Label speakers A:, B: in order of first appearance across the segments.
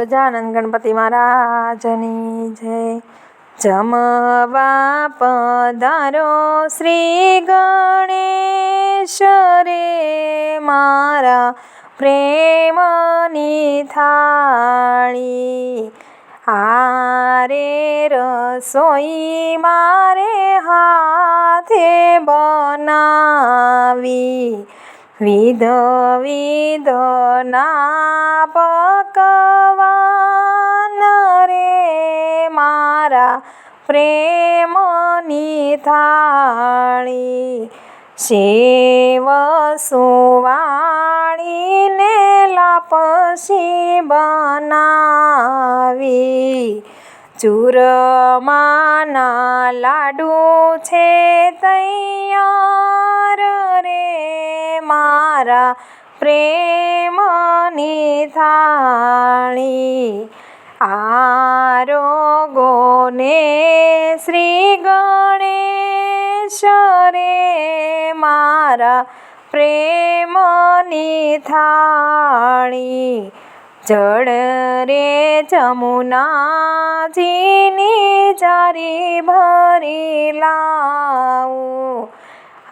A: ગજાનંદ ગણપતિ મહારાજની જય. જમવા પધારો શ્રી ગણેશ રે મારા પ્રેમની થાળી. આરે રસોઈ મારે હાથે બનાવી. વિધ વિધના મારા પ્રેમની થાળી, શેવ સુવાળીને લાપસી બનાવી. ચૂરમાના લાડુ છે તૈયાર રે મારા પ્રેમની થાળી. આરોગોને શ્રી ગણેશ રે મારા પ્રેમની થાળી જળ રે જમુનાજીની જારી ભરી લાવું.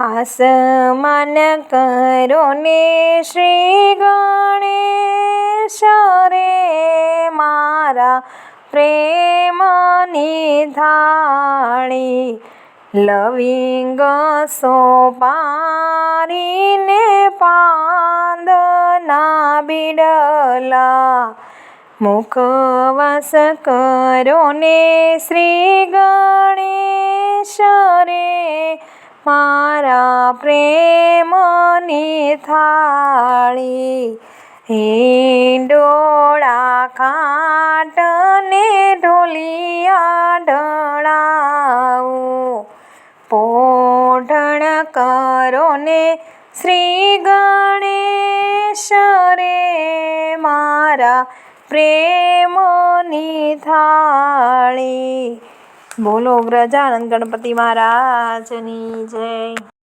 A: આસમાન કરો ને શ્રી ગણેશ રે મારા પ્રેમની થાળી લવિંગ સોપારીને પાંદના બીડલા મુખવાસ કરો ને શ્રી ગણેશ રે મારા પ્રેમની થાળી, હિંડોળા ખાટ ને ઢળાવું પોઢણ કરો ને શ્રી ગણેશ રે મારા પ્રેમની થાળી. બોલો વ્રજાનંદ ગણપતિ મહારાજની જય.